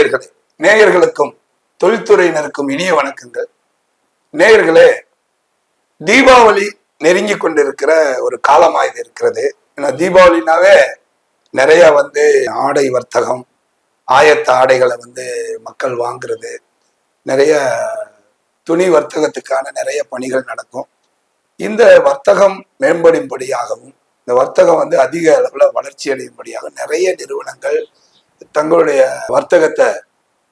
நேயர்களே நேயர்களுக்கும் தொழில்துறையினருக்கும் இனிய வணக்கங்கள். நேயர்களே தீபாவளி நெருங்கி கொண்டிருக்கிற ஒரு காலமா இது இருக்கிறது. ஏன்னா தீபாவளினாவே நிறைய வந்து ஆடை வர்த்தகம் ஆயத்த ஆடைகளை வந்து மக்கள் வாங்குறது நிறைய துணி வர்த்தகத்துக்கான நிறைய பணிகள் நடக்கும். இந்த வர்த்தகம் மேம்படும்படியாகவும் இந்த வர்த்தகம் வந்து அதிக அளவுல வளர்ச்சி அடையும்படியாக நிறைய நிறுவனங்கள் தங்களுடைய வர்த்தகத்தை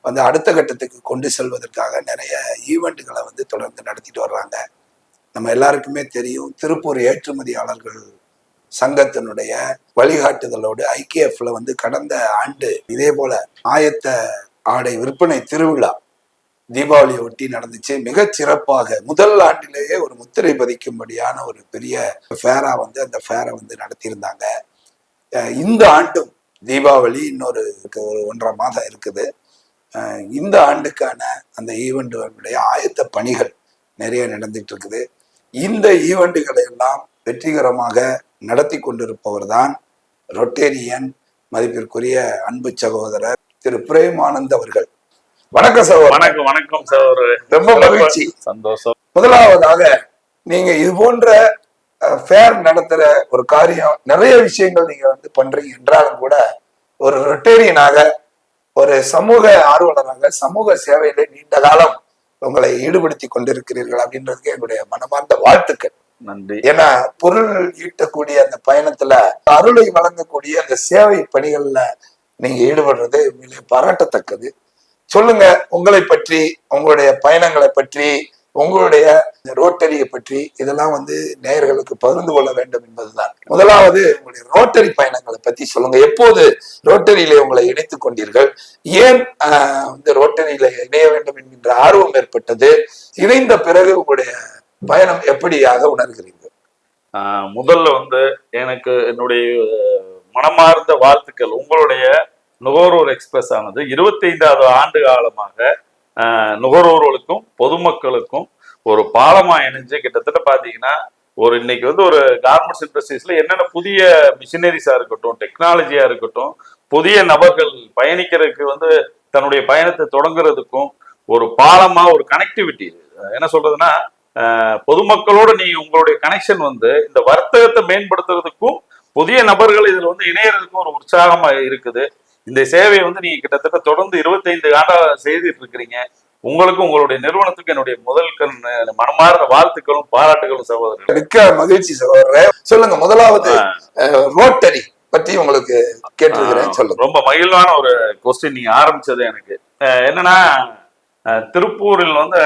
வந்து அடுத்த கட்டத்துக்கு கொண்டு செல்வதற்காக நிறைய ஈவெண்ட்டுகளை வந்து தொடர்ந்து நடத்திட்டு வர்றாங்க. நம்ம எல்லாருக்குமே தெரியும் திருப்பூர் ஏற்றுமதியாளர்கள் சங்கத்தினுடைய வழிகாட்டுதலோடு ஐகேஎஃப்ல வந்து கடந்த ஆண்டு இதே போல ஆயத்த ஆடை விற்பனை திருவிழா தீபாவளியை ஒட்டி நடந்துச்சு. மிக சிறப்பாக முதல் ஆண்டிலேயே ஒரு முத்திரை பதிக்கும்படியான ஒரு பெரிய ஃபேரா வந்து அந்த ஃபேரை வந்து நடத்தியிருந்தாங்க. இந்த ஆண்டும் தீபாவளி இன்னொரு ஒரு ஒன்றரை மாதம் இருக்குது. இந்த ஆண்டுக்கான அந்த ஈவெண்ட்டுடைய ஆயத்த பணிகள் நிறைய நடந்துட்டு இருக்குது இந்த ஈவெண்ட்டுகளை எல்லாம் வெற்றிகரமாக நடத்தி கொண்டிருப்பவர் தான் ரொட்டேரியன் மதிப்பிற்குரிய அன்பு சகோதரர் திரு பிரேமானந்த் அவர்கள். வணக்கம் சகோதரர். வணக்கம் வணக்கம் சார் ரொம்ப மகிழ்ச்சி. சந்தோஷம். முதலாவதாக நீங்க இது போன்ற ஃபேர் நடத்துற ஒரு காரியம் நிறைய விஷயங்கள் நீங்க வந்து பண்றீங்க என்றாலும் கூட ஒரு ரொட்டேரியனாக ஒரு சமூக ஆர்வலராக சமூக சேவையில நீண்ட காலம் உங்களை ஈடுபடுத்தி கொண்டிருக்கிறீர்கள் அப்படின்றதுக்கு என்னுடைய மனமார்ந்த வாழ்த்துக்கள். நன்றி. ஏன்னா பொருள் ஈட்டக்கூடிய அந்த பயணத்துல அருளை வழங்கக்கூடிய அந்த சேவை பணிகள்ல நீங்க ஈடுபடுறது உண்மையிலே பாராட்டத்தக்கது. சொல்லுங்க உங்களை பற்றி உங்களுடைய பயணங்களை பற்றி உங்களுடைய ரோட்டரியை பற்றி இதெல்லாம் வந்து நேயர்களுக்கு பகிர்ந்து கொள்ள வேண்டும் என்பதுதான். முதலாவது உங்களுடைய ரோட்டரி பயணங்களை பத்தி சொல்லுங்க. எப்போது ரோட்டரியில உங்களை இணைத்துக் கொண்டீர்கள்? ஏன் ஆஹ், வந்து ரோட்டரியில இணைய வேண்டும் என்கின்ற ஆர்வம் ஏற்பட்டது? இணைந்த பிறகு உங்களுடைய பயணம் எப்படியாக உணர்கிறீர்கள்? ஆஹ் முதல்ல வந்து எனக்கு என்னுடைய மனமார்ந்த வாழ்த்துக்கள். உங்களுடைய நுகர்வோர் எக்ஸ்பிரஸ் ஆனது இருபத்தைந்தாவது ஆண்டு காலமாக நுகர்வோர்களுக்கும் பொதுமக்களுக்கும் ஒரு பாலமா இணைஞ்சு கிட்டத்தட்ட பாத்தீங்கன்னா ஒரு இன்னைக்கு வந்து ஒரு கார்மெண்ட்ஸ் இண்டஸ்ட்ரீஸ்ல என்னென்ன புதிய மிஷினரிஸா இருக்கட்டும் டெக்னாலஜியா இருக்கட்டும் புதிய நபர்கள் பயணிக்கிறதுக்கு வந்து தன்னுடைய பயணத்தை தொடங்குறதுக்கும் ஒரு பாலமா ஒரு கனெக்டிவிட்டி என்ன சொல்றதுன்னா பொதுமக்களோட நீ உங்களுடைய கனெக்ஷன் வந்து இந்த வர்த்தகத்தை மேம்படுத்துறதுக்கும் புதிய நபர்கள் இதுல வந்து இணையறதுக்கும் ஒரு உற்சாகமா இருக்குது. இந்த சேவையை வந்து நீங்க கிட்டத்தட்ட தொடர்ந்து இருபத்தைந்து ஆண்டா செய்துட்டு இருக்கிறீங்க உங்களுக்கும் உங்களுடைய நிறுவனத்துக்கும் என்னுடைய முதல் கண் மனமார்ந்த வாழ்த்துக்களும் பாராட்டுகளும் சகோதரர்கள். மிக்க மகிழ்ச்சி சகோதரர். சொல்லுங்க முதலாவது ரோட்டரி பத்தி உங்களுக்கு கேட்டிருக்கிறேன் சொல்லுங்க. ரொம்ப மகிழ்வான ஒரு கொஸ்டின் நீங்க ஆரம்பிச்சது எனக்கு. என்னன்னா திருப்பூரில் வந்து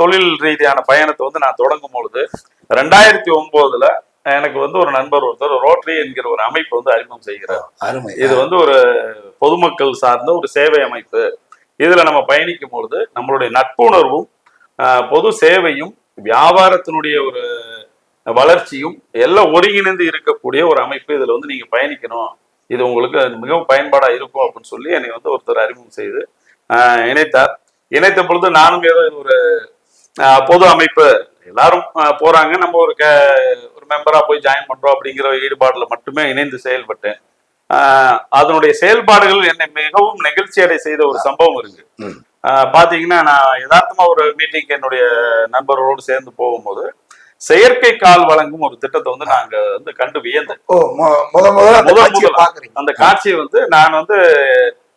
தொழில் ரீதியான பயணத்தை வந்து நான் தொடங்கும் பொழுது ரெண்டாயிரத்தி ஒன்பதுல எனக்கு வந்து ஒரு நண்பர் ஒருத்தர் ரோட்டரி என்கிற ஒரு அமைப்பு வந்து அறிமுகம் செய்கிறார். அருமை. இது வந்து ஒரு பொதுமக்கள் சார்ந்த ஒரு சேவை அமைப்பு. இதுல நம்ம பயணிக்கும் பொழுது நம்மளுடைய நட்புணர்வும் பொது சேவையும் வியாபாரத்தினுடைய ஒரு வளர்ச்சியும் எல்லாம் ஒருங்கிணைந்து இருக்கக்கூடிய ஒரு அமைப்பு இதுல வந்து நீங்க பயணிக்கணும். இது உங்களுக்கு மிகவும் பயன்பாடா இருக்கும் அப்படின்னு சொல்லி என்னை வந்து ஒருத்தர் அறிமுகம் செய்து இணைத்தார். இணைத்த பொழுது நானும் ஏதோ ஒரு பொது அமைப்பு எல்லாரும் போறாங்க. நம்ம ஒரு க ஒரு மெம்பரா போய் ஜாயின் பண்றோம் அப்படிங்கிற ஈடுபாடுல மட்டுமே இணைந்து செயல்பட்டேன். அதனுடைய செயல்பாடுகள் என்னை மிகவும் நெகிழ்ச்சி அடை செய்த ஒரு சம்பவம் இருக்கு. பாத்தீங்கன்னா நான் யதார்த்தமா ஒரு மீட்டிங் என்னுடைய நண்பர்களோடு சேர்ந்து போகும்போது செயற்கை கால் வழங்கும் ஒரு திட்டத்தை வந்து நாங்க வந்து கண்டு வியந்தேன். ஓ மு- முத முதல்ல அந்த காட்சியை வந்து நான் வந்து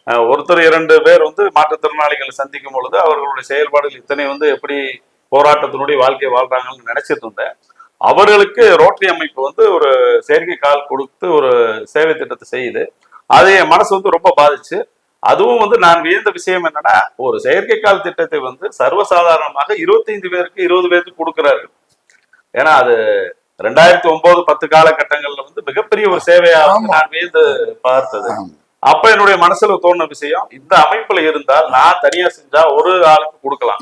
ஒருத்தர் இரண்டு பேர் வந்து மாற்றுத்திறனாளிகளை சந்திக்கும் பொழுது அவர்களுடைய செயல்பாடுகள் இத்தனை வந்து எப்படி போராட்டத்தினுடைய வாழ்க்கையை வாழ்றாங்கன்னு நினைச்சிட்டு இருந்தேன். அவர்களுக்கு ரோட்டரி அமைப்பு வந்து ஒரு செயற்கை கால் கொடுத்து ஒரு சேவை திட்டத்தை செய்யுது அது என் மனசு வந்து ரொம்ப பாதிச்சு அதுவும் வந்து நான் வியந்த விஷயம் என்னன்னா ஒரு செயற்கை கால் திட்டத்தை வந்து சர்வசாதாரணமாக இருபத்தைந்து பேருக்கு இருபது பேருக்கு கொடுக்கிறார்கள் ஏன்னா அது ரெண்டாயிரத்தி ஒன்பது பத்து காலகட்டங்கள்ல வந்து மிகப்பெரிய ஒரு சேவையாக. நான் வியந்து பார்த்தது. அப்ப என்னுடைய மனசுல தோணுன விஷயம் இந்த அமைப்புல இருந்தால் நான் தனியா செஞ்சா ஒரு ஆளுக்கு கொடுக்கலாம்.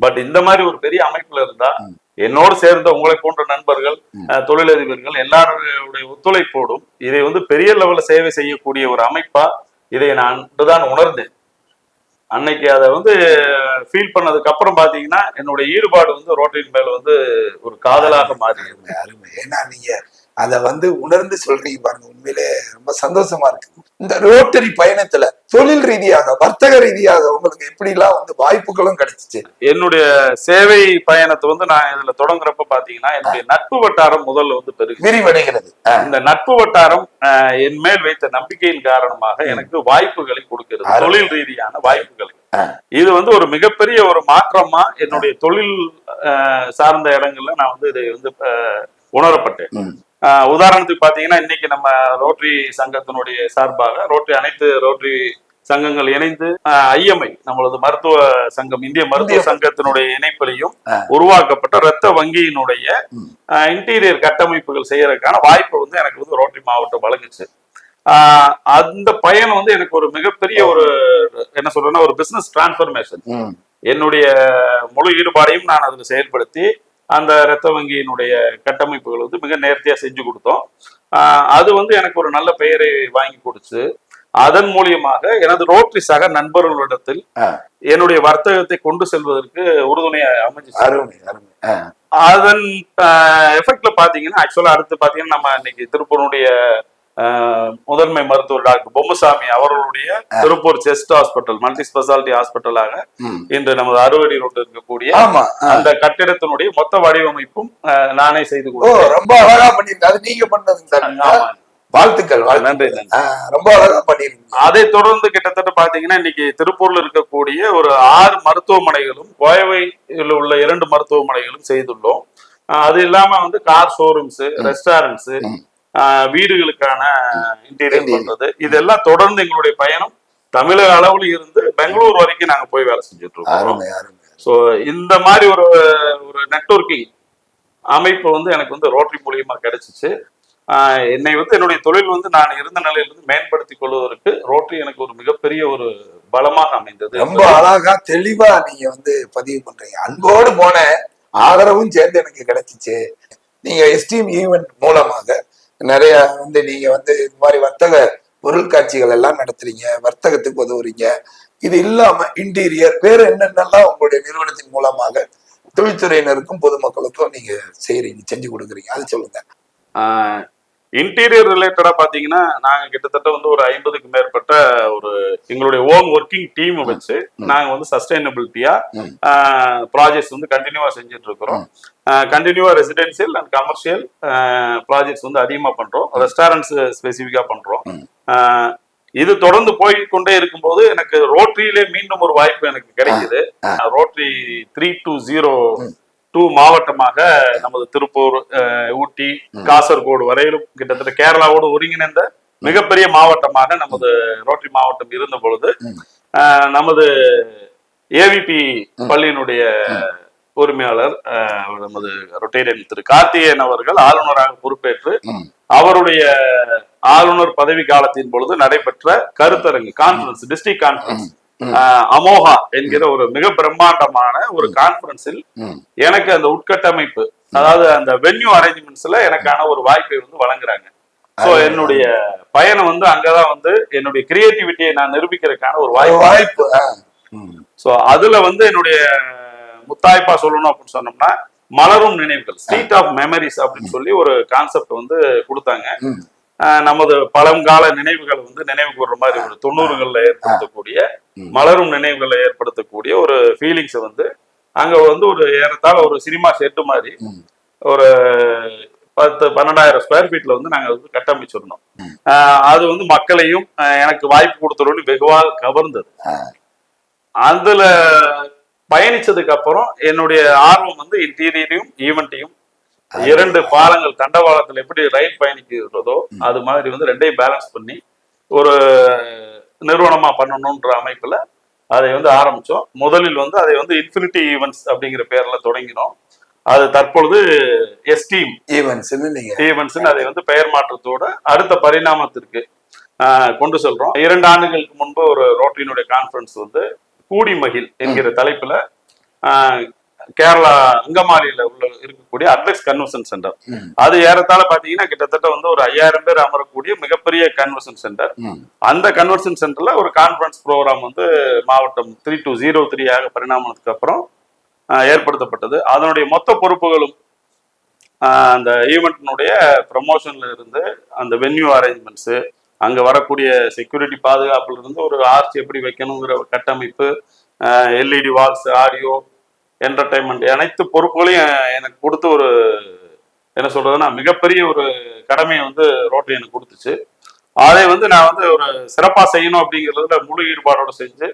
பட் இந்த மாதிரி ஒரு பெரிய அமைப்புல இருந்தா. என்னோடு சேர்ந்த உங்களை போன்ற நண்பர்கள் தொழிலதிபர்கள் எல்லாருடைய ஒத்துழைப்போடும் இதை வந்து பெரிய லெவல்ல சேவை செய்யக்கூடிய ஒரு அமைப்பா இதை நான் தான் உணர்ந்தேன். அன்னைக்கு அதை வந்து ஃபீல் பண்ணதுக்கு அப்புறம் பாத்தீங்கன்னா என்னுடைய ஈடுபாடு வந்து ரோட்டரியின் மேல வந்து ஒரு காதலாக மாறி அருமை. ஏன்னா நீங்க அதை வந்து உணர்ந்து சொல்றீங்க பாருங்க உண்மையிலே ரொம்ப சந்தோஷமா இருக்கு. இந்த ரோட்டரி பயணத்துல தொழில் ரீதியாக வர்த்தக ரீதியாக உங்களுக்கு எப்படிலாம் வந்து வாய்ப்புகளும் கிடைச்சிச்சு? என்னுடைய சேவை பயணத்தை வந்து நான் இதுல தொடங்குறப்ப பாத்தீங்கன்னா என்னுடைய நட்பு வட்டாரம் முதல்ல வந்து பெருகு விரிவடைகிறது. இந்த நட்பு வட்டாரம் என் மேல் வைத்த நம்பிக்கையின் காரணமாக எனக்கு வாய்ப்புகளை கொடுக்கிறது. தொழில் ரீதியான வாய்ப்புகளை. இது வந்து ஒரு மிகப்பெரிய ஒரு மாற்றமா என்னுடைய தொழில் சார்ந்த இடங்கள்ல நான் வந்து இதை வந்து உணரப்பட்டேன். உதாரணத்துக்கு பாத்தீங்கன்னா இன்னைக்கு நம்ம ரோட்டரி சங்கத்தினுடைய சார்பாக ரோட்டரி அனைத்து ரோட்டரி சங்கங்கள் இணைந்து ஐஎம்ஐ நம்மளது மருத்துவ சங்கம் இந்திய மருத்துவ சங்கத்தினுடைய இணைப்பிலையும். உருவாக்கப்பட்ட இரத்த வங்கியினுடைய. இன்டீரியர் கட்டமைப்புகள் செய்யறதுக்கான வாய்ப்பு வந்து எனக்கு வந்து ரோட்டரி மாவட்டம் வழங்குச்சு அந்த பயணம் வந்து எனக்கு ஒரு மிகப்பெரிய ஒரு என்ன சொல்றேன்னா ஒரு பிசினஸ் டிரான்ஸ்ஃபர்மேஷன் ம், என்னுடைய முழு ஈடுபாடையும் நான் அதில் செயல்படுத்தி அந்த இரத்த வங்கியினுடைய கட்டமைப்புகள் வந்து மிக நேர்த்தியா செஞ்சு கொடுத்தோம். அது வந்து எனக்கு ஒரு நல்ல பெயரை வாங்கி கொடுத்து அதன் மூலியமாக எனது ரோட்டரி சக நண்பர்களிடத்தில். என்னுடைய வர்த்தகத்தை கொண்டு செல்வதற்கு உறுதுணையா ஆ, அதன் எஃபெக்ட்ல பாத்தீங்கன்னா ஆக்சுவலா அடுத்து பாத்தீங்கன்னா நம்ம இன்னைக்கு திருப்பூருடைய முதன்மை மருத்துவர் டாக்டர் பொம்மசாமி அவர்களுடைய Tiruppur chest hospital multi speciality ஹாஸ்பிட்டலாக. இன்று நமது அறுவடை ரோட்டில் இருக்கக்கூடிய. அந்த கட்டிடத்தினுடைய மொத்த வடிவமைப்பும் நானே செய்து ரொம்ப அழகா பண்ணிருங்க அது நீங்க பண்ணதுங்க. வாழ்த்துக்கள் நன்றி ரொம்ப அழகா பண்ணிருக்கீங்க அதை தொடர்ந்து கிட்டத்தட்ட பாத்தீங்கன்னா இன்னைக்கு திருப்பூர்ல இருக்கக்கூடிய ஒரு ஆறு மருத்துவமனைகளும் கோயவையில் உள்ள இரண்டு மருத்துவமனைகளும் செய்துள்ளோம். அது இல்லாம வந்து கார் ஷோரூம்ஸ் ரெஸ்டாரண்ட்ஸ். வீடுகளுக்கான இன்டீரியர். பண்றது. இதெல்லாம் தொடர்ந்து எங்களுடைய பயணம். தமிழக அளவுல இருந்து பெங்களூர் வரைக்கும் நாங்க போய் வேலை செஞ்சுட்டு இருக்கோம். ஸோ இந்த மாதிரி ஒரு ஒரு நெட்வொர்க்கிங் அமைப்பு வந்து எனக்கு வந்து ரோட்டரி மூலியமா கிடைச்சிச்சு. என்னை வந்து என்னுடைய தொழில் வந்து நான் இருந்த நிலையிலிருந்து மேம்படுத்திக் கொள்வதற்கு ரோட்டரி எனக்கு ஒரு மிகப்பெரிய ஒரு பலமாக அமைந்தது. ரொம்ப அழகா தெளிவா நீங்க வந்து பதிவு பண்றீங்க. அன்போடு போன ஆதரவும் சேர்ந்து எனக்கு கிடைச்சிச்சு. நீங்க எஸ்டீம் ஈவென்ட் மூலமாக நிறைய வந்து நீங்க வந்து இது மாதிரி வர்த்தக பொருட்காட்சிகள் எல்லாம் நடத்துறீங்க வர்த்தகத்துக்கு உதவுறீங்க. இது இல்லாம இன்டீரியர் வேற என்னென்னலாம் உங்களுடைய நிறுவனத்தின் மூலமாக தொழில்துறையினருக்கும் பொதுமக்களுக்கும் நீங்க செய்றீங்க செஞ்சு கொடுக்குறீங்க? அது சொல்லுங்க. இன்டீரியர் ரிலேட்டடா பாத்தீங்கன்னா நாங்க கிட்டத்தட்ட வந்து ஒரு ஐம்பதுக்கு மேற்பட்ட ஒரு எங்களுடைய ஓன் ஒர்க்கிங் டீம் வச்சு நாங்க வந்து சஸ்டைனபிலிட்டியா. ப்ராஜெக்ட்ஸ் வந்து கண்டினியூவா செஞ்சுட்டு இருக்கிறோம். கண்டினியூவா ரெசிடென்சியல் அண்ட் கமர்ஷியல் ப்ராஜெக்ட்ஸ் வந்து அதிகமா பண்றோம். ரெஸ்டாரண்ட்ஸ் ஸ்பெசிஃபிக்கா பண்றோம். ம். ஆஹ் இது தொடர்ந்து போய் கொண்டே இருக்கும்போது எனக்கு ரோட்டரியிலே மீண்டும் ஒரு வாய்ப்பு எனக்கு கிடைக்குது. ஆ. Rotary three two zero. Two மாவட்டமாக நமது திருப்பூர் ஊட்டி காசர்கோடு வரையிலும் கிட்டத்தட்ட கேரளாவோடு ஒருங்கிணைந்த மிகப்பெரிய மாவட்டமாக நமது ரோட்டரி மாவட்டம் இருந்த பொழுது நமது ஏவிபி பள்ளியினுடைய உரிமையாளர் நமது ரொட்டேரியன் திரு கார்த்திகேயன் அவர்கள் ஆளுநராக பொறுப்பேற்று. அவருடைய ஆளுநர் பதவி காலத்தின் பொழுது நடைபெற்ற கருத்தரங்கு கான்பரன்ஸ் டிஸ்ட்ரிக்ட் கான்பரன்ஸ். அமோகா என்கிற ஒரு மிக பிரம்மாண்டமான ஒரு கான்பரன்ஸில். எனக்கு அந்த உட்கட்டமைப்பு அதாவது அந்த வென்யூ அரேஞ்ச்மெண்ட்ஸ்ல எனக்கான ஒரு வாய்ப்பை வந்து வழங்குறாங்க சோ அருமை. என்னுடைய பயணம் வந்து அங்கதான் வந்து என்னுடைய கிரியேட்டிவிட்டியை நான் நிரூபிக்கிறதுக்கான ஒரு வாய்ப்பு வாய்ப்பு. சோ அதுல வந்து என்னுடைய முத்தாய்ப்பா சொல்லணும் அப்படின்னு சொன்னோம்னா மலரும் நினைவுகள் ஸ்ட்ரீட் ஆஃப் மெமரிஸ் அப்படின்னு சொல்லி ஒரு கான்செப்ட் வந்து கொடுத்தாங்க நமது பழங்கால நினைவுகளை வந்து நினைவு கூறுற மாதிரி ஒரு தொண்ணூறுகள்ல ஏற்படுத்தக்கூடிய. மலரும் நினைவுகளை ஏற்படுத்தக்கூடிய ஒரு ஃபீலிங்ஸை வந்து அங்க வந்து ஒரு ஏறத்தாழ ஒரு சினிமா செட்டு மாதிரி. ஒரு பத்து பன்னெண்டாயிரம் ஸ்கொயர் ஃபீட்ல வந்து நாங்க வந்து கட்டமைச்சிருந்தோம் அது வந்து மக்களையும் எனக்கு வாய்ப்பு கொடுத்தவரையும் வெகுவாக கவர்ந்தது. அதுல பயணிச்சதுக்கு அப்புறம் என்னுடைய ஆர்வம் வந்து இன்டீரியரையும் ஈவெண்ட்டையும் இரண்டு பாலங்கள் தண்டவாளத்துல எப்படி ரயில் பயணிக்கிறதோ அது மாதிரி வந்து ரெண்டையும் பேலன்ஸ் பண்ணி ஒரு நிறுவனமா பண்ணணும்ன்ற அமைப்புல அதை வந்து ஆரம்பிச்சோம். முதலில் வந்து அதை வந்து இன்ஃபினிட்டி ஈவெண்ட்ஸ் அப்படிங்கிற பேர்ல தொடங்கினோம். அது தற்பொழுது எஸ்டீம் நீங்க ஈவெண்ட்ஸ் அதை வந்து பெயர் மாற்றத்தோட அடுத்த பரிணாமத்திற்கு கொண்டு செல்றோம். இரண்டு ஆண்டுகளுக்கு முன்பு ஒரு ரோட்டரியினுடைய கான்ஃபரன்ஸ் வந்து கூடி மகிழ் என்கிற தலைப்புல கேரளா அங்கமாலியில உள்ள இருக்கக்கூடிய அட்வெக்ஸ் கன்வென்ஷன் சென்டர். அது ஏறத்தாழ பாத்தீங்கன்னா கிட்டத்தட்ட வந்து ஒரு ஐயாயிரம் பேர் அமரக்கூடிய மிகப்பெரிய கன்வென்ஷன் சென்டர். அந்த கன்வென்ஷன் சென்டர்ல ஒரு கான்ஃபரன்ஸ் ப்ரோக்ராம் வந்து மாவட்டம் த்ரீ டூ ஜீரோ த்ரீ ஆக பரிணாமத்துக்கு அப்புறம் ஏற்படுத்தப்பட்டது அதனுடைய மொத்த பொறுப்புகளும் அந்த ஈவெண்ட்டினுடைய ப்ரமோஷன்ல இருந்து அந்த வென்யூ அரேஞ்ச்மெண்ட்ஸு அங்க வரக்கூடிய செக்யூரிட்டி பாதுகாப்புல இருந்து ஒரு ஆர்ச் எப்படி வைக்கணுங்கிற கட்டமைப்பு எல்இடி வால்ஸ் ஆடியோ என்டர்டைன்மெண்ட் அனைத்து பொறுப்புகளையும் எனக்கு கொடுத்து ஒரு என்ன சொல்றதுன்னா மிகப்பெரிய ஒரு கடமையை வந்து ரோட்டரி எனக்கு கொடுத்துச்சு அதை வந்து நான் வந்து ஒரு சிறப்பா செய்யணும் அப்படிங்கிறதுல முழு ஈடுபாடோட செஞ்சு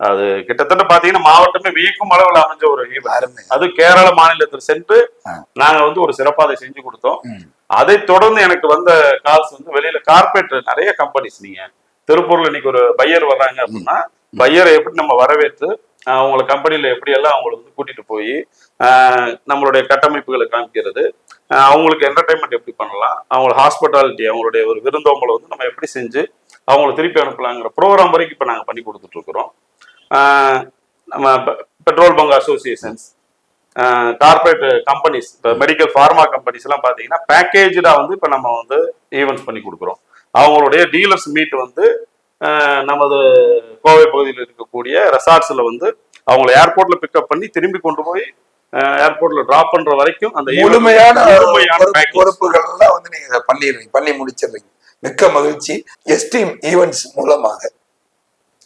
அது கிட்டத்தட்ட பாத்தீங்கன்னா மாவட்டமே வியக்கும் அளவில் அமைஞ்ச ஒரு அது கேரள மாநிலத்தில் சென்று. நாங்க வந்து ஒரு சிறப்பா அதை செஞ்சு கொடுத்தோம். அதை தொடர்ந்து எனக்கு வந்த கால்ஸ் வந்து வெளியில கார்பரேட் நிறைய கம்பெனிஸ் நீங்க திருப்பூர்ல இன்னைக்கு ஒரு பையர் வர்றாங்க அப்படின்னா பையரை எப்படி நம்ம வரவேற்று அவங்கள கம்பெனில எப்படி எல்லாம் அவங்களை வந்து கூட்டிட்டு போய் நம்மளுடைய கட்டமைப்புகளை காமிக்கிறது அவங்களுக்கு என்டர்டைன்மெண்ட் எப்படி பண்ணலாம் அவங்க ஹாஸ்பிட்டாலிட்டி அவங்களுடைய ஒரு விருந்தோம்பலை வந்து நம்ம எப்படி செஞ்சு அவங்கள திருப்பி அனுப்பலாங்கிற ப்ரோக்ராம் வரைக்கும் இப்போ நாங்கள் பண்ணி கொடுத்துட்டு இருக்கிறோம். நம்ம petrol bunk associations corporate companies இப்போ மெடிக்கல் ஃபார்மா கம்பெனிஸ் எல்லாம் பார்த்தீங்கன்னா பேக்கேஜாக வந்து இப்போ நம்ம வந்து ஈவெண்ட்ஸ் பண்ணி கொடுக்குறோம். அவங்களுடைய டீலர்ஸ் மீட் வந்து நமது கோவை பகுதியில் இருக்கக்கூடிய ரெசார்ட்ஸில் வந்து அவங்கள ஏர்போர்ட்ல பிக்கப் பண்ணி திரும்பி கொண்டு போய் ஏர்போர்ட்ல டிராப் பண்ற வரைக்கும் அந்த முழுமையான முழுமையான பொறுப்பு- package. பொறுப்புகள் எல்லாம் வந்து நீங்க பண்ணிடுறீங்க பண்ணி முடிச்சிடுறீங்க. மிக்க மகிழ்ச்சி. எஸ்டீம் ஈவெண்ட்ஸ் மூலமாக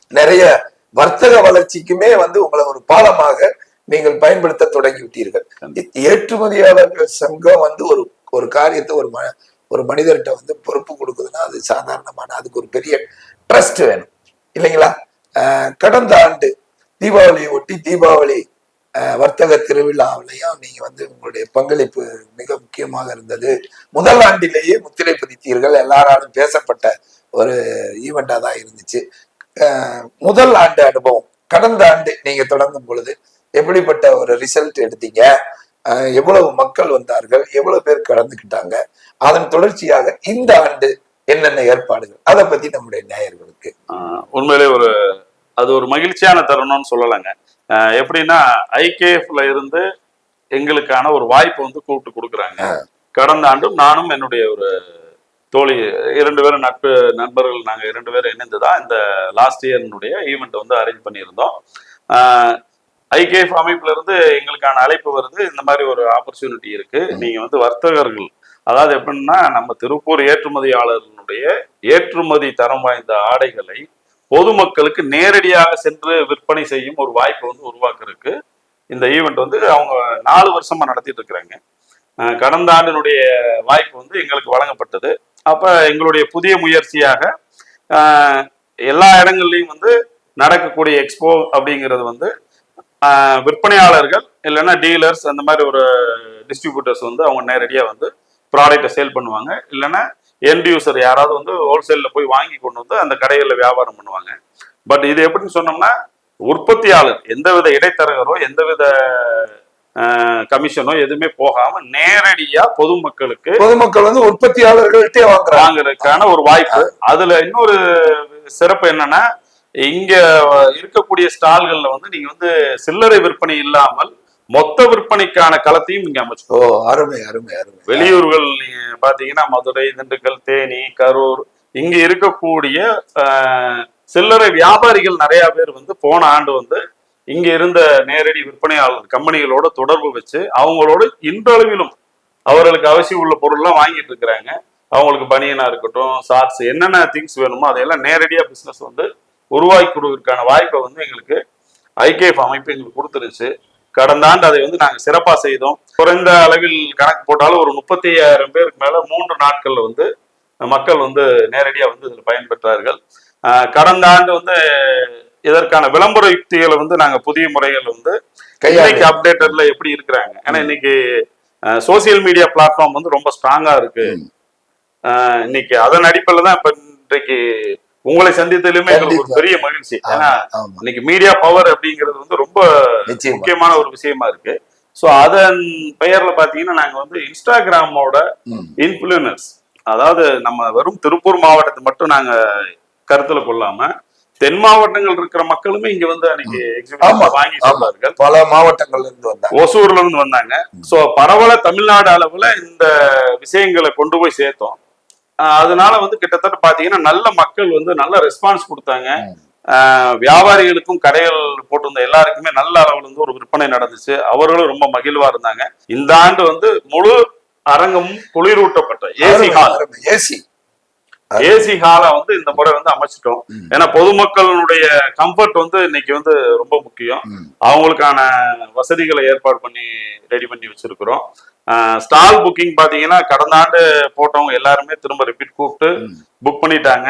நிறைய வர்த்தக வளர்ச்சிக்குமே வந்து உங்களை ஒரு பாலமாக நீங்கள் பயன்படுத்த தொடங்கி விட்டீர்கள் ஏற்றுமதியாளர்கள் சங்கம் வந்து ஒரு ஒரு காரியத்தை ஒரு ம ஒரு மனிதர்கிட்ட வந்து பொறுப்பு கொடுக்குதுன்னா அது சாதாரணமான அதுக்கு ஒரு பெரிய ட்ரஸ்ட் வேணும். இல்லைங்களா? கடந்த ஆண்டு தீபாவளியை ஒட்டி தீபாவளி வர்த்தக திருவிழாவிலையும் நீங்க வந்து உங்களுடைய பங்களிப்பு மிக முக்கியமாக இருந்தது. முதல் ஆண்டிலேயே முத்திரை பதித்தீர்கள். எல்லாராலும் பேசப்பட்ட ஒரு ஈவெண்டா தான் இருந்துச்சு. அஹ், முதல் ஆண்டு அனுபவம். கடந்த ஆண்டு நீங்க தொடங்கும் பொழுது எப்படிப்பட்ட ஒரு ரிசல்ட் எடுத்தீங்க? எவ்வளவு மக்கள் வந்தார்கள்? எவ்வளவு பேர் கலந்துக்கிட்டாங்க அதன் தொடர்ச்சியாக இந்த ஆண்டு என்னென்ன ஏற்பாடுகள்? அதை பத்தி நம்முடைய நேயர்களுக்கு. உண்மையிலே ஒரு அது ஒரு மகிழ்ச்சியான தருணம்னு சொல்லலாங்க. எப்படின்னா ஐகேஎஃப்ல இருந்து எங்களுக்கான ஒரு வாய்ப்பு வந்து கூப்பிட்டு கொடுக்குறாங்க. கடந்த ஆண்டும் நானும் என்னுடைய ஒரு தோழி இரண்டு பேரும் நட்பு நண்பர்கள் நாங்கள் இரண்டு பேரும் இணைந்து தான் இந்த லாஸ்ட் இயர்னுடைய ஈவெண்ட் வந்து அரேஞ்ச் பண்ணியிருந்தோம். ஐகேஎஃப் அமைப்புல இருந்து எங்களுக்கான அழைப்பு வருது. இந்த மாதிரி ஒரு ஆப்பர்ச்சுனிட்டி இருக்கு. நீங்க வந்து வர்த்தகர்கள் அதாவது எப்படின்னா நம்ம திருப்பூர் ஏற்றுமதியாளர்களுடைய ஏற்றுமதி தரம் வாய்ந்த ஆடைகளை பொதுமக்களுக்கு நேரடியாக சென்று விற்பனை செய்யும் ஒரு வாய்ப்பை வந்து உருவாக்குறதுக்கு இந்த ஈவெண்ட் வந்து அவங்க நாலு வருஷமா நடத்திட்டு இருக்கிறாங்க. கடந்த ஆண்டினுடைய வாய்ப்பு வந்து எங்களுக்கு வழங்கப்பட்டது. அப்ப எங்களுடைய புதிய முயற்சியாக எல்லா இடங்கள்லையும் வந்து நடக்கக்கூடிய எக்ஸ்போ அப்படிங்கிறது வந்து விற்பனையாளர்கள் இல்லைன்னா டீலர்ஸ் அந்த மாதிரி ஒரு டிஸ்ட்ரிபியூட்டர்ஸ் வந்து அவங்க நேரடியாக வந்து ப்ராடக்ட்டை சேல் பண்ணுவாங்க. இல்லைன்னா எண்ட் யூசர் யாராவது வந்து ஹோல்சேலில் போய் வாங்கி கொண்டு வந்து அந்த கடைகளில் வியாபாரம் பண்ணுவாங்க. பட் இது எப்படின்னு சொன்னோம்னா உற்பத்தியாளர் எந்தவித இடைத்தரகரோ எந்தவித கமிஷனோ எதுவுமே போகாம நேரடியா பொதுமக்களுக்கு பொதுமக்கள் வந்து உற்பத்தியாளர்கள்ட்டே வாங்குறாங்க. வாங்குறதுக்கான ஒரு வாய்ப்பு. அதுல இன்னொரு சிறப்பு என்னன்னா இங்க இருக்கக்கூடிய ஸ்டால்கள்ல வந்து நீங்க வந்து சில்லறை விற்பனை இல்லாமல் மொத்த விற்பனைக்கான களத்தையும் இங்க அமைச்சு ஓ அருமை அருமை அருமை. வெளியூர்கள் பாத்தீங்கன்னா மதுரை திண்டுக்கல் தேனி கரூர் இங்க இருக்கக்கூடிய சில்லறை வியாபாரிகள் நிறைய பேர் வந்து போன ஆண்டு வந்து இங்க இருந்த நேரடி விற்பனையாளர் கம்பெனிகளோட தொடர்பு வச்சு அவங்களோட இன்றளவிலும் அவர்களுக்கு அவசியம் உள்ள பொருள்லாம் வாங்கிட்டு இருக்கிறாங்க. அவங்களுக்கு பனியனா இருக்கட்டும் ஷார்ட்ஸ் என்னென்ன திங்ஸ் வேணுமோ அதையெல்லாம் நேரடியா பிசினஸ் வந்து உருவாக்கி கொடுக்கறதுக்கான வாய்ப்பை வந்து எங்களுக்கு ஐகேஎஃப் அமைப்பு எங்களுக்கு கொடுத்துருச்சு. கடந்த ஆண்டு அதை வந்து நாங்கள் சிறப்பாக செய்தோம். குறைந்த அளவில் கணக்கு போட்டாலும் ஒரு முப்பத்தி ஐயாயிரம் பேருக்கு மேல மூன்று நாட்கள்ல வந்து மக்கள் வந்து நேரடியாக வந்து இதில் பயன்பெற்றார்கள். கடந்த ஆண்டு வந்து இதற்கான விளம்பர யுக்திகளை வந்து நாங்க புதிய முறைகள் வந்து. இன்னைக்கு அப்டேட்டட்ல எப்படி இருக்கிறாங்க? ஏன்னா இன்னைக்கு சோசியல் மீடியா பிளாட்ஃபார்ம் வந்து ரொம்ப ஸ்ட்ராங்கா இருக்கு. இன்னைக்கு அதன் அடிப்படையில் தான் இப்ப இன்றைக்கு உங்களை சந்தித்ததிலுமே எங்களுக்கு ஒரு. பெரிய மகிழ்ச்சி. ஏன்னா இன்னைக்கு மீடியா பவர் அப்படிங்கிறது வந்து ரொம்ப முக்கியமான ஒரு விஷயமா இருக்கு. ஸோ அதன் பெயர்ல பாத்தீங்கன்னா நாங்க வந்து இன்ஸ்டாகிராமோட. இன்ஃபுளுனர்ஸ் அதாவது நம்ம வெறும் திருப்பூர் மாவட்டத்தை மட்டும் நாங்க கருத்துல கொள்ளாம தென் மாவட்டங்கள் இருக்கிற மக்களுமே இங்க வந்து அன்னைக்கு வாங்கி பல மாவட்டங்கள்ல இருந்து வந்தாங்க. ஒசூர்ல இருந்து வந்தாங்க. சோ பரவல தமிழ்நாடு அளவுல இந்த விஷயங்களை கொண்டு போய் சேர்த்தோம். அதனால வந்து கிட்டத்தட்ட பாத்தீங்கன்னா நல்ல மக்கள் வந்து நல்ல ரெஸ்பான்ஸ் கொடுத்தாங்க. வியாபாரிகளுக்கும் கடைகள் போட்டிருந்த எல்லாருக்குமே நல்ல அளவுல இருந்து ஒரு விற்பனை நடந்துச்சு. அவர்களும் ரொம்ப மகிழ்வா இருந்தாங்க. இந்த ஆண்டு வந்து முழு அரங்கமும் குளிரூட்டப்பட்ட ஏசி ஹால் ஏசி ஏசி ஹாலை வந்து இந்த முறை வந்து அமைச்சிட்டோம். ஏன்னா பொதுமக்களுடைய கம்ஃபர்ட் வந்து இன்னைக்கு வந்து ரொம்ப முக்கியம். அவங்களுக்கான வசதிகளை ஏற்பாடு பண்ணி ரெடி பண்ணி வச்சிருக்கிறோம். ஸ்டால் புக்கிங் பாத்தீங்கன்னா கடந்த ஆண்டு போட்டவங்க எல்லாருமே திரும்ப ரிப்பீட் கூப்பிட்டு. புக் பண்ணிட்டாங்க.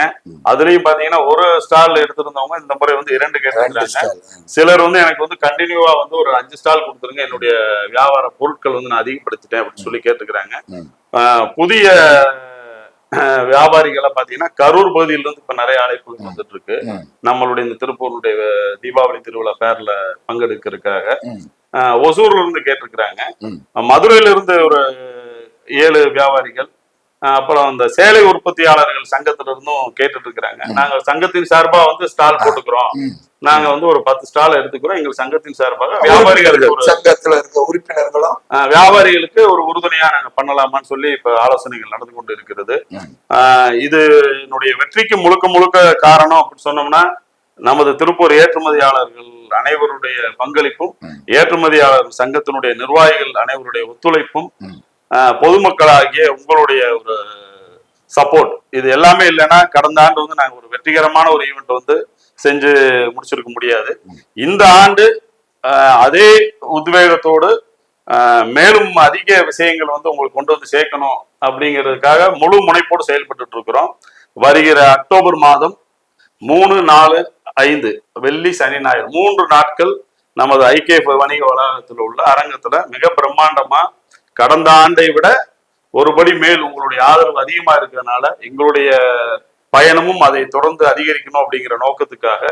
அதுலயும் பாத்தீங்கன்னா ஒரு ஸ்டால் எடுத்திருந்தவங்க இந்த முறை வந்து இரண்டு ரெண்டு கேட்டிருக்காங்க. சிலர் வந்து எனக்கு வந்து கண்டினியூவா வந்து ஒரு அஞ்சு ஸ்டால் கொடுத்துருங்க. என்னுடைய வியாபார பொருட்கள் வந்து நான் அதிகப்படுத்திட்டேன் அப்படின்னு சொல்லி கேட்டுக்கிறாங்க. புதிய வியாபாரிகளை பாத்தீங்கன்னா கரூர் பகுதியில இருந்து இப்ப நிறைய அழைப்புகள் வந்துட்டு இருக்கு. நம்மளுடைய இந்த திருப்பூருடைய தீபாவளி திருவிழா பேர்ல பங்கெடுக்கிறதுக்காக. ஒசூர்ல இருந்து கேட்டிருக்கிறாங்க. மதுரையில இருந்து ஒரு ஏழு வியாபாரிகள் அப்புறம் அந்த சேலை உற்பத்தியாளர்கள் சங்கத்துல இருந்தும் கேட்டுட்டு இருக்கிறாங்க நாங்க சங்கத்தின் சார்பா வந்து ஸ்டால் போட்டுக்கிறோம். நாங்க வந்து ஒரு பத்து ஸ்டால் எடுத்துக்கிறோம். எங்கள் சங்கத்தின் சார்பாக வியாபாரிகளுக்கு சங்கத்துல இருக்க உறுப்பினர்களும்? வியாபாரிகளுக்கு ஒரு உறுதுணையா நாங்க பண்ணலாமான்னு சொல்லி இப்ப ஆலோசனைகள் நடந்து கொண்டு இருக்கிறது. இது என்னுடைய வெற்றிக்கு முழுக்க முழுக்க காரணம் அப்படின்னு சொன்னோம்னா நமது திருப்பூர் ஏற்றுமதியாளர்கள் அனைவருடைய பங்களிப்பும். ஏற்றுமதியாளர் சங்கத்தினுடைய நிர்வாகிகள் அனைவருடைய ஒத்துழைப்பும் பொதுமக்களாகிய உங்களுடைய ஒரு சப்போர்ட் இது எல்லாமே இல்லைன்னா கடந்த ஆண்டு வந்து நாங்க ஒரு வெற்றிகரமான ஒரு ஈவெண்ட் வந்து செஞ்சு முடிச்சிருக்க முடியாது. இந்த ஆண்டு அதே உத்வேகத்தோடு மேலும் அதிக விஷயங்கள் வந்து உங்களுக்கு கொண்டு வந்து சேர்க்கணும் அப்படிங்கிறதுக்காக முழு முனைப்போடு செயல்பட்டு இருக்கிறோம். வருகிற அக்டோபர் மாதம் மூணு நாலு ஐந்து வெள்ளி சனி ஞாயிறு. மூன்று நாட்கள் நமது ஐக்கிய வணிக வளாகத்தில் உள்ள அரங்கத்துல மிக பிரம்மாண்டமா கடந்த ஆண்டை விட ஒருபடி மேல் உங்களுடைய ஆதரவு அதிகமா இருக்கிறதுனால எங்களுடைய பயணமும் அதை தொடர்ந்து அதிகரிக்கணும் அப்படிங்கிற நோக்கத்துக்காக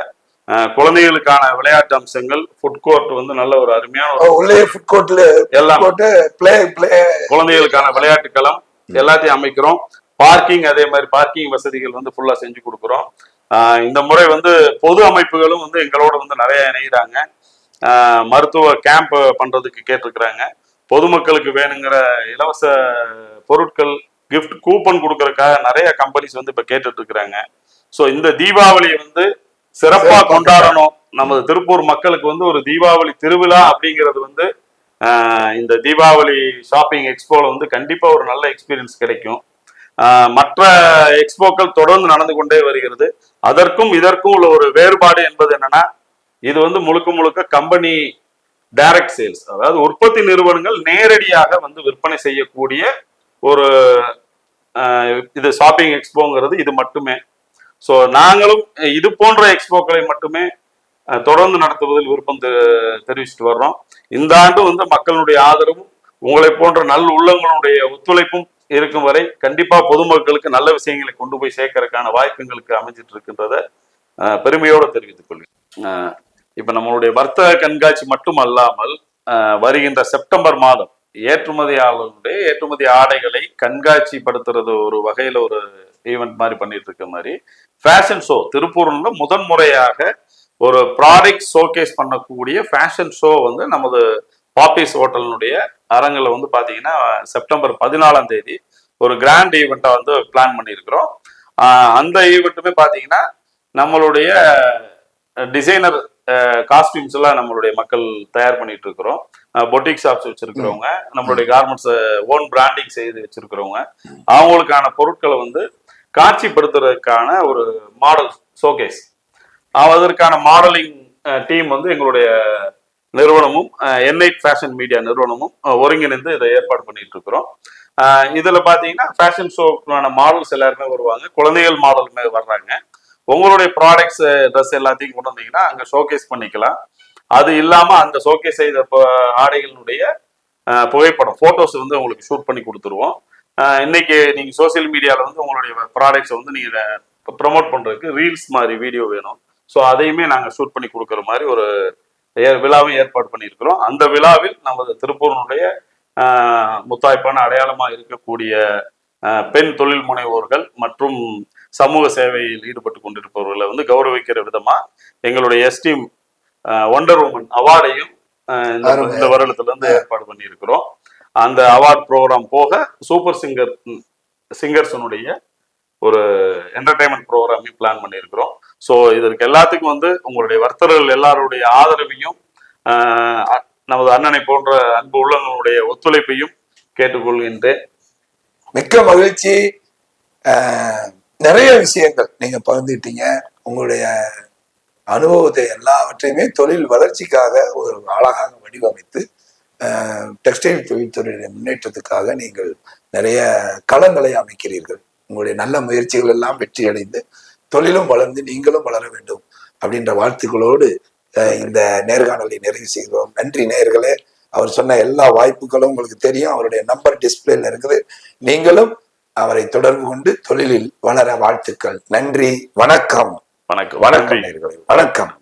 குழந்தைகளுக்கான விளையாட்டு அம்சங்கள் ஃபுட் கோர்ட் வந்து நல்ல ஒரு அருமையான ஒரு உள்ளே ஃபுட் கோர்ட்ல எல்லாம். போட்டு பிளே பிளே குழந்தைகளுக்கான விளையாட்டு களம் எல்லாத்தையும் அமைக்கிறோம். பார்க்கிங் அதே மாதிரி பார்க்கிங் வசதிகள் வந்து ஃபுல்லா செஞ்சு கொடுக்குறோம். இந்த முறை வந்து பொது அமைப்புகளும் வந்து எங்களோட வந்து நிறைய இணைகிறாங்க மருத்துவ கேம்ப் பண்றதுக்கு கேட்டிருக்கிறாங்க. பொதுமக்களுக்கு வேணுங்கிற இலவச பொருட்கள் gift கூப்பன் கொடுக்கறதுக்காக நிறைய கம்பெனிஸ் வந்து இப்ப கேட்டுட்டு இருக்கிறாங்க ஸோ இந்த தீபாவளியை வந்து சிறப்பா சிறப்பா கொண்டாடணும். நமது திருப்பூர் மக்களுக்கு வந்து ஒரு தீபாவளி திருவிழா அப்படிங்கிறது வந்து இந்த தீபாவளி ஷாப்பிங் எக்ஸ்போல வந்து கண்டிப்பா ஒரு நல்ல எக்ஸ்பீரியன்ஸ் கிடைக்கும். மற்ற எக்ஸ்போக்கள் தொடர்ந்து நடந்து கொண்டே வருகிறது. அதற்கும் இதற்கும் உள்ள ஒரு வேறுபாடு என்பது என்னன்னா இது வந்து முழுக்க முழுக்க கம்பெனி டைரக்ட் சேல்ஸ் அதாவது உற்பத்தி நிறுவனங்கள் நேரடியாக வந்து விற்பனை செய்யக்கூடிய ஒரு இது ஷாப்பிங் எக்ஸ்போங்கிறது இது மட்டுமே. ஸோ நாங்களும் இது போன்ற எக்ஸ்போக்களை மட்டுமே தொடர்ந்து நடத்துவதில் விருப்பம் தெ- தெரிவிச்சுட்டு வர்றோம். இந்த ஆண்டு வந்து மக்களுடைய ஆதரவும் உங்களை போன்ற நல் உள்ளங்களுடைய ஒத்துழைப்பும் இருக்கும் வரை கண்டிப்பா பொதுமக்களுக்கு நல்ல விஷயங்களை கொண்டு போய் சேர்க்கறதுக்கான வாய்ப்பு எங்களுக்கு அமைஞ்சிட்டு இருக்கின்றத பெருமையோடு தெரிவித்துக் கொள்கிறேன். இப்ப நம்மளுடைய வர்த்தக கண்காட்சி மட்டும் அல்லாமல் வருகின்ற செப்டம்பர் மாதம் ஏற்றுமதியாளர்களுடைய ஏற்றுமதி ஆடைகளை கண்காட்சிப்படுத்துறது ஒரு வகையில ஒரு ஈவெண்ட் மாதிரி பண்ணிட்டு இருக்க மாதிரி ஃபேஷன் ஷோ திருப்பூர்ல முதன் முறையாக ஒரு ப்ராடக்ட் ஷோகேஸ் பண்ணக்கூடிய ஃபேஷன் ஷோ வந்து நமது பாப்பீஸ் ஹோட்டலினுடைய அரங்கில் வந்து பார்த்தீங்கன்னா செப்டம்பர் பதினாலாம் தேதி ஒரு கிராண்ட் ஈவெண்ட்டை வந்து பிளான் பண்ணியிருக்கிறோம். அந்த ஈவெண்ட்டுமே பார்த்தீங்கன்னா நம்மளுடைய டிசைனர் காஸ்டியூம்ஸ் எல்லாம் நம்மளுடைய மக்கள் தயார் பண்ணிட்டு இருக்கிறோம் பொட்டிக் ஷாப்ஸ் வச்சிருக்கிறவங்க நம்மளுடைய கார்மெண்ட்ஸ் ஓன் பிராண்டிங் செய்து வச்சிருக்கிறவங்க அவங்களுக்கான பொருட்களை வந்து காட்சிப்படுத்துறதுக்கான ஒரு மாடல் ஷோகேஸ் அதற்கான மாடலிங் டீம் வந்து எங்களுடைய நிறுவனமும் என்ஐட் ஃபேஷன் மீடியா நிறுவனமும் ஒருங்கிணைந்து இதை ஏற்பாடு பண்ணிட்டு இருக்கிறோம். அஹ், இதுல பாத்தீங்கன்னா ஃபேஷன் ஷோக்கான மாடல்ஸ் எல்லாருமே வருவாங்க. குழந்தைகள் மாடலுமே வர்றாங்க. உங்களுடைய ப்ராடக்ட்ஸ் ட்ரெஸ் எல்லாத்தையும் கொண்டு வந்தீங்கன்னா அங்கே ஷோகேஸ் பண்ணிக்கலாம். அது இல்லாம அந்த ஷோகேஸ் செய்த ஆடைகளினுடைய புகைப்படம் ஃபோட்டோஸ் வந்து உங்களுக்கு ஷூட் பண்ணி கொடுத்துருவோம். இன்னைக்கு நீங்க சோஷியல் மீடியாவில் வந்து உங்களுடைய ப்ராடக்ட்ஸை வந்து நீங்க ப்ரொமோட் பண்றதுக்கு ரீல்ஸ் மாதிரி வீடியோ வேணும். ஸோ அதையுமே நாங்கள் ஷூட் பண்ணி கொடுக்குற மாதிரி ஒரு விழாவும் ஏற்பாடு பண்ணியிருக்கிறோம். அந்த விழாவில் நமது திருப்பூரினுடைய முத்தாய்ப்பான அடையாளமா இருக்கக்கூடிய பெண் தொழில் முனைவோர்கள் மற்றும் சமூக சேவையில் ஈடுபட்டு கொண்டிருப்பவர்களை வந்து கௌரவிக்கிற விதமா எங்களுடைய எஸ்டீம் ஒண்டர் உமன் அவார்டையும். இந்த வருடத்துல இருந்து ஏற்பாடு பண்ணியிருக்கிறோம். அந்த அவார்ட் ப்ரோக்ராம் போக சூப்பர் சிங்கர் சிங்கர்ஸனுடைய ஒரு என்டர்டைன்மெண்ட் ப்ரோக்ராமையும் பிளான் பண்ணியிருக்கிறோம். ஸோ இதற்கு எல்லாத்துக்கும் வந்து உங்களுடைய வர்த்தகர்கள் எல்லாருடைய ஆதரவையும் அ- நமது அண்ணனை போன்ற அன்பு உள்ளங்களுடைய ஒத்துழைப்பையும் கேட்டுக்கொள்கின்றேன். மிக்க மகிழ்ச்சி. நிறைய விஷயங்கள் நீங்க பகிர்ந்துட்டீங்க உங்களுடைய அனுபவத்தை எல்லாவற்றையுமே தொழில் வளர்ச்சிக்காக ஒரு அழகாக வடிவமைத்து டெக்ஸ்டைல் தொழில்துறையுடைய முன்னேற்றத்துக்காக நீங்கள் நிறைய களங்களை அமைக்கிறீர்கள். உங்களுடைய நல்ல முயற்சிகள் எல்லாம் வெற்றி அடைந்து தொழிலும் வளர்ந்து நீங்களும் வளர வேண்டும் அப்படின்ற வாழ்த்துக்களோடு இந்த நேர்காணலை நிறைவு செய்கிறோம். நன்றி நேயர்களே. அவர் சொன்ன எல்லா வாய்ப்புகளும் உங்களுக்கு தெரியும். அவருடைய நம்பர் டிஸ்பிளேல இருக்குது. நீங்களும் அவரை தொடர்பு கொண்டு தொழிலில் வளர வாழ்த்துக்கள். நன்றி. வணக்கம். வணக்கம். வணக்கம் வணக்கம்.